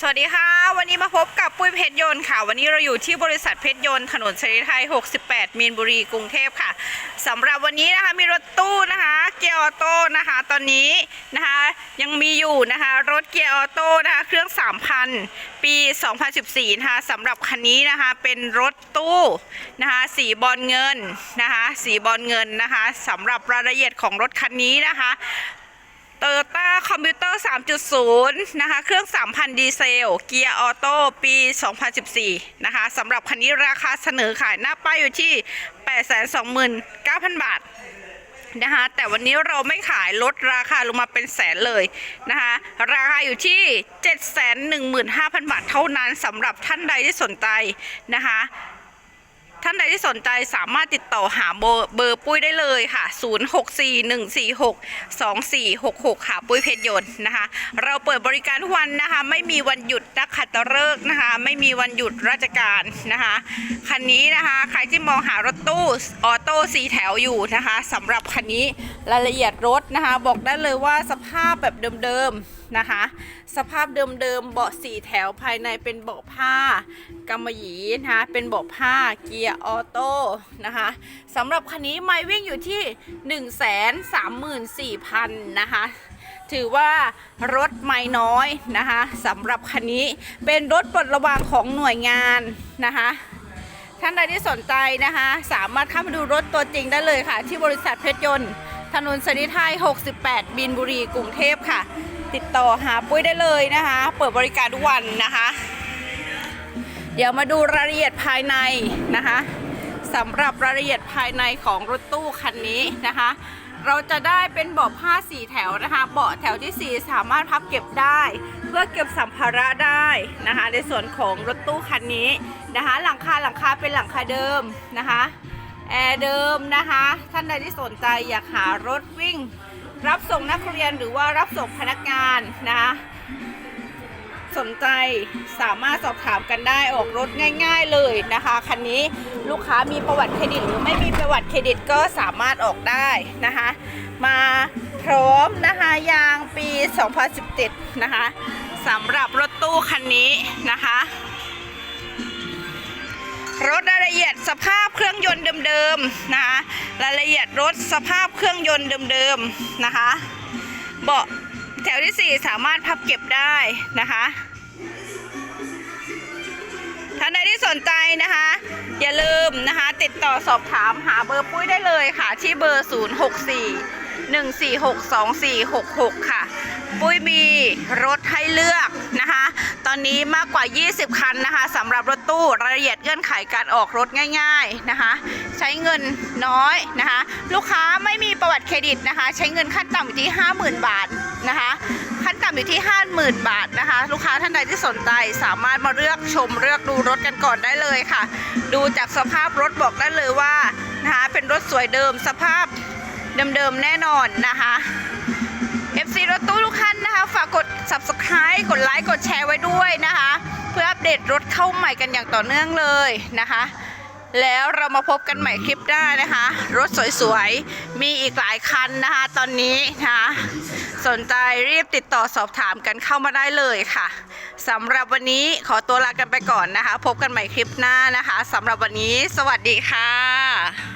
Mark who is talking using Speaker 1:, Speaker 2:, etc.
Speaker 1: สวัสดีค่ะ วันนี้มาพบกับปุ้ยเพชรยนต์ค่ะ วันนี้เราอยู่ที่บริษัทเพชรยนต์ถนนสรีไทย 68 มีนบุรีกรุงเทพค่ะสำหรับวันนี้นะคะมีรถตู้นะคะ เกียร์ออโต้นะคะ ตอนนี้นะคะยังมีอยู่นะคะ รถเกียร์ออโต้นะคะ เครื่อง 3,000 ปี 2014 นะคะสำหรับคันนี้นะคะเป็นรถตู้นะคะสีบอลเงินนะคะ สีบอลเงินนะคะสำหรับรายละเอียดของรถคันนี้นะคะ โตโยต้าคอมพิวเตอร์ 3.0 นะคะ เครื่อง 3,000 ดีเซล เกียร์ออโต้ ปี 2014 นะคะสำหรับคันนี้ราคาเสนอขายหน้าป้ายอยู่ที่ 829,000 บาทนะคะแต่วันนี้เราไม่ขายลดราคาลงมาเป็นแสนเลยนะคะราคาอยู่ที่ 715,000 บาทเท่านั้นสำหรับท่านใดที่สนใจนะคะ ท่านใดที่สนใจสามารถติดต่อหาเบอร์เบอร์ปุ้ยได้เลยค่ะ 0641462466 ค่ะปุ้ยเพชรยนต์นะคะ เราเปิดบริการทุกวันนะคะ ไม่มีวันหยุดนักขัตฤกษ์นะคะ ไม่มีวันหยุดราชการนะคะ คันนี้นะคะใครที่มองหารถตู้ออโต้สีแถวอยู่นะคะสำหรับคันนี้รายละเอียดรถนะคะ บอกได้เลยว่าสภาพแบบเดิมๆนะคะ สภาพเดิมๆเบาะสี่แถวภายในเป็นเบาะผ้ากำมะหยี่นะคะเป็นเบาะผ้าเกียร์ออโต้นะคะสำหรับคันนี้ไม่วิ่งอยู่ที่ 1 3 4 0 0 0 นะคะถือว่ารถไม่น้อยนะคะสำหรับคันนี้เป็นรถปลดระวางของหน่วยงานนะคะท่านใดที่สนใจนะคะ สามารถเข้ามาดูรถตัวจริงได้เลยค่ะ ที่บริษัทเพชรยนต์ ถนนสนิไทย 68 บินบุรี กรุงเทพค่ะ ติดต่อหาปุ้ยได้เลยนะคะ เปิดบริการทุกวันนะคะ เดี๋ยวมาดูรายละเอียดภายในนะคะสำหรับรายละเอียดภายในของรถตู้คันนี้นะคะ เราจะได้เป็นเบาะผ้าสีแถวนะคะ เบาะแถวที่ 4 สามารถพับเก็บได้ เพื่อเก็บสัมภาระได้นะคะ ในส่วนของรถตู้คันนี้นะคะ หลังคาหลังคาเป็นหลังคาเดิมนะคะ แอร์เดิมนะคะ ท่านใดที่สนใจอยากหารถวิ่ง รับส่งนักเรียนหรือว่ารับส่งพนักงานนะคะสนใจสามารถสอบถามกันได้ออกรถง่าย ๆเลยนะคะคันนี้ลูกค้ามีประวัติเครดิตหรือไม่มีประวัติเครดิตก็สามารถออกได้นะคะ มาพร้อมนะคะยางปี 2017 นะคะสำหรับรถตู้คันนี้นะคะ รถรายละเอียดสภาพ เครื่องยนต์เดิมๆนะคะรายละเอียดรถสภาพเครื่องยนต์เดิมๆนะคะเบาะแถวที่ 4 สามารถพับเก็บได้นะคะท่านใดที่สนใจนะคะ อย่าลืมนะคะ ติดต่อสอบถามหาเบอร์ปุ้ยได้เลยค่ะ ที่เบอร์ 064 146 2466 ค่ะ ปุ้ยมีรถให้เลือกนะคะ ตอนนี้มากกว่า 20 คันนะคะสำหรับรถตู้รายละเอียดเงื่อนไขการออกรถง่าย ๆนะคะ ใช้เงินน้อยนะคะ ลูกค้าไม่มีประวัติเครดิตนะคะ ใช้เงินขั้นต่ำอยู่ที่ 50,000 บาทนะคะขั้นต่ำอยู่ที่ 50,000 บาทนะคะ ลูกค้าท่านใดที่สนใจสามารถมาเลือกชมเลือกดูรถกันก่อนได้เลยค่ะ ดูจากสภาพรถบอกได้เลยว่านะคะเป็นรถสวยเดิมสภาพเดิมๆแน่นอนนะคะ นะคะฝากกด subscribe กดไลค์กดแชร์ไว้ด้วยนะคะ เพื่ออัปเดตรถเข้าใหม่กันอย่างต่อเนื่องเลยนะคะ แล้วเรามาพบกันใหม่คลิปหน้านะคะ รถสวยๆ มีอีกหลายคันนะคะ ตอนนี้นะคะสนใจรีบติดต่อสอบถามกันเข้ามาได้เลยค่ะสำหรับวันนี้ขอตัวลากันไปก่อนนะคะ พบกันใหม่คลิปหน้านะคะสำหรับวันนี้ สวัสดีค่ะ